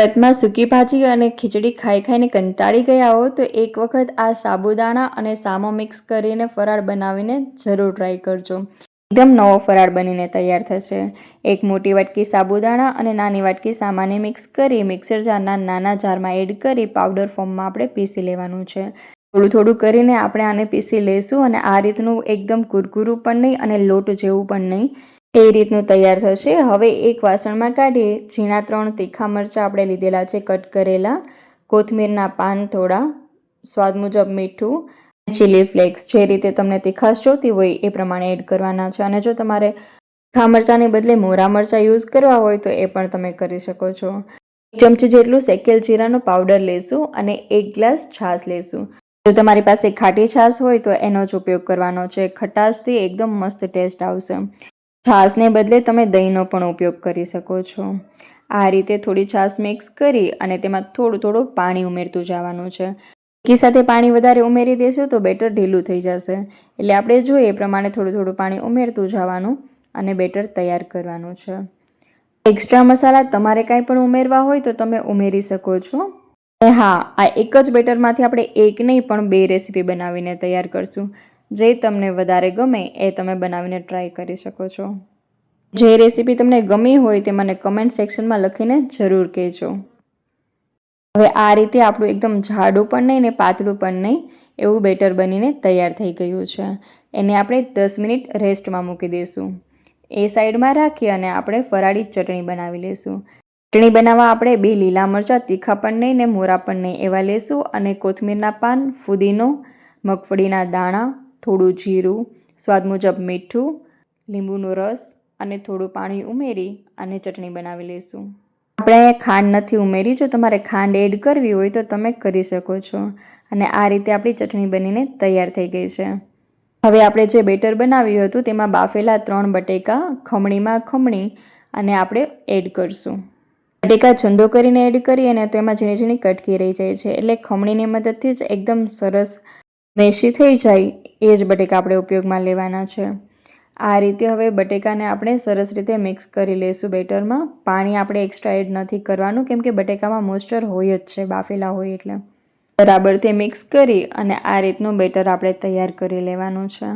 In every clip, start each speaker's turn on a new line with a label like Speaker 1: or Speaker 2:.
Speaker 1: વ્રતમાં સૂકી ભાજી અને ખીચડી ખાઈ ખાઈને કંટાળી ગયા હો, તો એક વખત આ સાબુદાણા અને સામો મિક્સ કરીને ફરાળ બનાવીને જરૂર ટ્રાય કરજો. એકદમ નવો ફરાળ બનીને તૈયાર થશે. એક મોટી વાટકી સાબુદાણા અને નાની વાટકી સામાને મિક્સ કરી મિક્સર જારના નાના જારમાં એડ કરી પાવડર ફોર્મમાં આપણે પીસી લેવાનું છે. થોડું થોડું કરીને આપણે આને પીસી લઈશું અને આ રીતનું એકદમ કુરકુરું પણ નહીં અને લોટ જેવું પણ નહીં. એ રીતનું તૈયાર થશે. હવે એક વાસણમાં કાઢી ઝીણા ત્રણ તીખા મરચાં આપણે લીધેલા છે, કટ કરેલા. કોથમીરના પાન થોડા, સ્વાદ મુજબ મીઠું ચીલી ફ્લેક્સ જે રીતે તમને તીખાશ જોતી હોય એ પ્રમાણે એડ કરવાના છે. અને જો તમારે તીખા મરચાંને બદલે મોરા મરચાં યુઝ કરવા હોય તો એ પણ તમે કરી શકો છો. એક ચમચી જેટલું શેકેલ જીરાનો પાવડર લેશું અને એક ગ્લાસ છાશ લેશું. જો તમારી પાસે ખાટી છાશ હોય તો એનો જ ઉપયોગ કરવાનો છે. ખટાશથી એકદમ મસ્ત ટેસ્ટ આવશે. છાશને બદલે તમે દહીંનો પણ ઉપયોગ કરી શકો છો. આ રીતે થોડી છાશ મિક્સ કરી અને તેમાં થોડું થોડું પાણી ઉમેરતું જવાનું છે. ઘી સાથે પાણી વધારે ઉમેરી દેશું તો બેટર ઢીલું થઈ જશે. એટલે આપણે જોઈએ એ પ્રમાણે થોડું થોડું પાણી ઉમેરતું જવાનું અને બેટર તૈયાર કરવાનું છે. એક્સ્ટ્રા મસાલા તમારે કાંઈ પણ ઉમેરવા હોય તો તમે ઉમેરી શકો છો. હા, આ એક જ બેટરમાંથી આપણે એક નહીં પણ બે રેસીપી બનાવીને તૈયાર કરશું. જે તમને વધારે ગમે એ તમે બનાવીને ટ્રાય કરી શકો છો. જે રેસીપી તમને ગમી હોય તે મને કમેન્ટ સેક્શનમાં લખીને જરૂર કહેજો. હવે આ રીતે આપણું એકદમ જાડું પણ નહીં ને પાતળું પણ નહીં એવું બેટર બનીને તૈયાર થઈ ગયું છે. એને આપણે દસ મિનિટ રેસ્ટમાં મૂકી દઈશું. એ સાઈડમાં રાખી અને આપણે ફરાળી ચટણી બનાવી લઈશું. ચટણી બનાવવા આપણે બે લીલા મરચાં, તીખા પણ નહીં ને મોરા પણ નહીં એવા લેશું અને કોથમીરના પાન, ફુદીનો, મગફળીના દાણા થોડું જીરું, સ્વાદ મુજબ મીઠું, લીંબુનો રસ અને થોડું પાણી ઉમેરી અને ચટણી બનાવી લઈશું. આપણે ખાંડ નથી ઉમેરી. જો તમારે ખાંડ એડ કરવી હોય તો તમે કરી શકો છો. અને આ રીતે આપણી ચટણી બનીને તૈયાર થઈ ગઈ છે. હવે આપણે જે બેટર બનાવ્યું હતું તેમાં બાફેલા ત્રણ બટેકા, ખમણીમાં ખમણી અને આપણે એડ કરશું. બટેકા છંદો કરીને એડ કરી અને તેમાં ઝીણી ઝીણી કટકી રહી જાય છે. એટલે ખમણીની મદદથી જ એકદમ સરસ મેશી થઈ જાય એ જ બટેકા આપણે ઉપયોગમાં લેવાના છે. આ રીતે હવે બટેકાને આપણે સરસ રીતે મિક્સ કરી લઈશું બેટરમાં. પાણી આપણે એક્સ્ટ્રા એડ નથી કરવાનું કેમ કે બટેકામાં મોઇસ્ચર હોય જ છે, બાફેલા હોય એટલે. બરાબરથી મિક્સ કરી અને આ રીતનું બેટર આપણે તૈયાર કરી લેવાનું છે.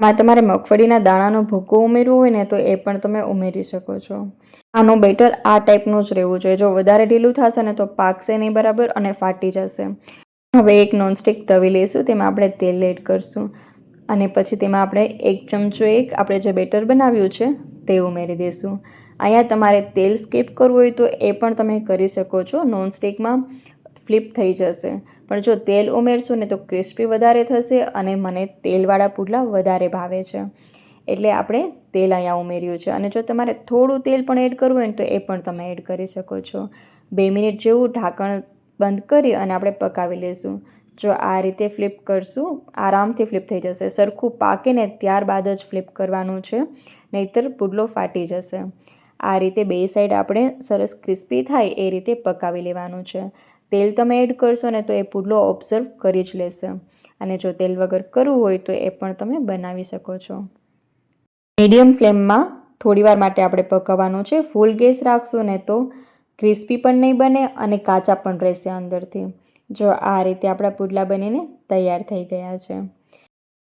Speaker 1: માં તમારે મગફળીના દાણાનો ભૂકો ઉમેરવો હોય ને તો એ પણ તમે ઉમેરી શકો છો. આનું બેટર આ ટાઈપનું જ રહેવું જોઈએ. જો વધારે ઢીલું થશે ને તો પાકશે નહીં બરાબર અને ફાટી જશે. હવે એક નોનસ્ટિક તવી લઈશું, તેમાં આપણે તેલ એડ કરશું. અને પછી તેમાં આપણે એક ચમચો એક આપણે જે બેટર બનાવ્યું છે, તે ઉમેરી દઈશું. અહીંયા તમારે તેલ સ્કીપ કરવું હોય તો એ પણ તમે કરી શકો છો. નોનસ્ટિકમાં ફ્લિપ થઈ જશે. પણ જો તેલ ઉમેરશું ને તો ક્રિસ્પી વધારે થશે અને મને તેલવાળા પુડલા વધારે ભાવે છે. એટલે આપણે તેલ અહીંયા ઉમેર્યું છે. અને જો તમારે થોડું તેલ પણ એડ કરવું હોય ને તો એ પણ તમે એડ કરી શકો છો. બે મિનિટ જેવું ઢાંકણ બંધ કરી અને આપણે પકાવી લઈશું. જો આ રીતે ફ્લિપ કરશું, આરામથી ફ્લિપ થઈ જશે. સરખું પાકેને ત્યારબાદ જ ફ્લિપ કરવાનું છે, નહીતર પુડલો ફાટી જશે. આ રીતે બે સાઈડ આપણે સરસ ક્રિસ્પી થાય એ રીતે પકાવી લેવાનું છે. તેલ તમે એડ કરશો ને તો એ પુડલો ઓબ્ઝર્વ કરી જ લેશે. અને જો તેલ વગર કરવું હોય તો એ પણ તમે બનાવી શકો છો. મીડિયમ ફ્લેમમાં થોડીવાર માટે આપણે પકાવવાનું છે. ફૂલ ગેસ રાખશો ને તો ક્રિસ્પી પણ નહીં બને અને કાચા પણ રહેશે અંદરથી. જો આ રીતે આપણા પુડલા બનીને તૈયાર થઈ ગયા છે.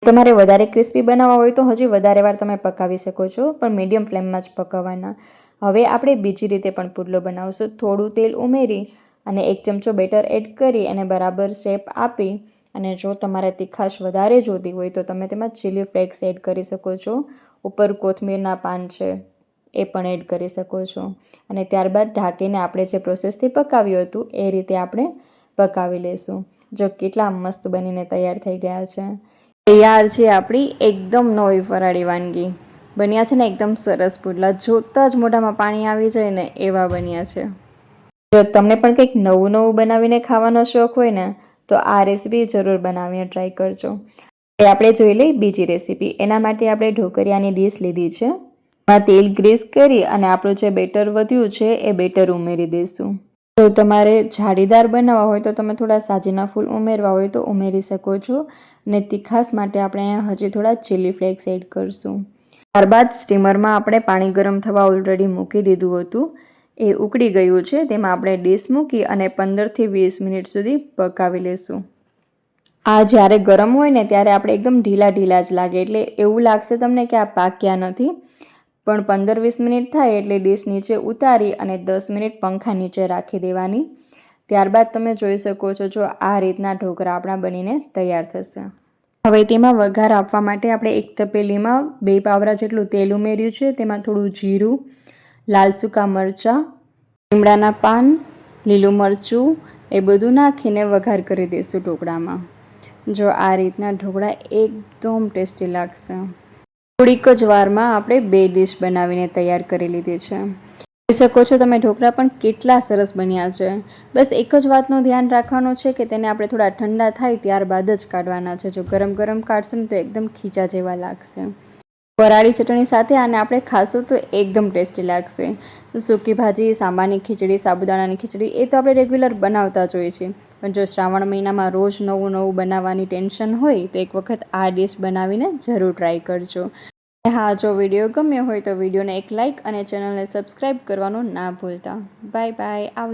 Speaker 1: તમારે વધારે ક્રિસ્પી બનાવવા હોય તો હજી વધારે વાર તમે પકાવી શકો છો, પણ મીડિયમ ફ્લેમમાં જ પકાવવાના હવે આપણે બીજી રીતે પણ પુડલો બનાવશું. થોડું તેલ ઉમેરી અને એક ચમચો બેટર એડ કરી અને બરાબર શેપ આપી અને જો તમારે તીખાશ વધારે જોતી હોય તો તમે તેમાં ચીલી ફ્લેક્સ એડ કરી શકો છો. ઉપર કોથમીરના પાન છે. એ પણ એડ કરી શકો છો. અને ત્યારબાદ ઢાંકીને આપણે જે પ્રોસેસથી પકાવ્યું હતું, એ રીતે આપણે પકાવી લઈશું જો કેટલા મસ્ત બનીને તૈયાર થઈ ગયા છે. તૈયાર છે આપણી એકદમ નવી ફરાળી વાનગી. બન્યા છે ને એકદમ સરસ પુડલા. જોતાં જ મોઢામાં પાણી આવી જાય ને એવા બન્યા છે. જો તમને પણ કંઈક નવું નવું બનાવીને ખાવાનો શોખ હોય ને, તો આ રેસીપી જરૂર બનાવીને ટ્રાય કરજો. આપણે જોઈ લઈ બીજી રેસીપી. એના માટે આપણે ઢોકરિયાની ડીશ લીધી છે. તેલ ગ્રીસ કરી અને આપણું જે બેટર વધ્યું છે એ બેટર ઉમેરી દઈશું. જો તમારે જાળીદાર બનાવવા હોય તો તમે થોડા સાજીના ફૂલ ઉમેરવા હોય તો ઉમેરી શકો છો અને તીખાસ માટે આપણે અહીંયા હજી થોડા ચીલી ફ્લેક્સ એડ કરશું. ત્યારબાદ સ્ટીમરમાં આપણે પાણી ગરમ થવા ઓલરેડી મૂકી દીધું હતું. એ ઉકળી ગયું છે, તેમાં આપણે ડીશ મૂકી અને પંદરથી વીસ મિનિટ સુધી પકાવી લેશું. આ જ્યારે ગરમ હોય ને ત્યારે આપણે એકદમ ઢીલા ઢીલા જ લાગે, એટલે એવું લાગશે તમને કે આ પાક્યા નથી. પણ પંદર વીસ મિનિટ થાય એટલે ડીશ નીચે ઉતારી અને દસ મિનિટ પંખા નીચે રાખી દેવાની. ત્યારબાદ તમે જોઈ શકો છો, જો આ રીતના ઢોકળા આપણા બનીને તૈયાર થશે. હવે તેમાં વઘાર આપવા માટે આપણે એક તપેલીમાં બે પાવરા જેટલું તેલ ઉમેર્યું છે. તેમાં થોડું જીરું, લાલ સૂકા મરચાં, લીમડાના પાન, લીલું મરચું, એ બધું નાખીને વઘાર કરી દઈશું ઢોકળામાં. જો આ રીતના ઢોકળા એકદમ ટેસ્ટી લાગશે. થોડીક જ વારમાં આપણે બે ડિશ બનાવીને તૈયાર કરી લીધી છે. જોઈ શકો છો તમે ઢોકળા પણ કેટલા સરસ બન્યા છે. બસ એક જ વાતનું ધ્યાન રાખવાનું છે કે તેને આપણે થોડા ઠંડા થાય ત્યારબાદ જ કાઢવાના છે. જો ગરમ ગરમ કાઢશું ને તો એકદમ ખીચા જેવા લાગશે. વરાળી ચટણી સાથે આને આપણે ખાશું તો એકદમ ટેસ્ટી લાગશે. સૂકી ભાજી, સાંબાની ખીચડી, સાબુદાણાની ખીચડી, એ તો આપણે રેગ્યુલર બનાવતા જ હોઈએ છીએ. પણ જો શ્રાવણ મહિનામાં રોજ નવું નવું બનાવવાની ટેન્શન હોય, તો એક વખત આ ડિશ બનાવીને જરૂર ટ્રાય કરજો. હા, જો વીડિયો ગમ્યો હોય તો વિડીયોને એક લાઇક અને ચેનલને સબસ્ક્રાઈબ કરવાનું ના ભૂલતા. Bye bye. આવજો.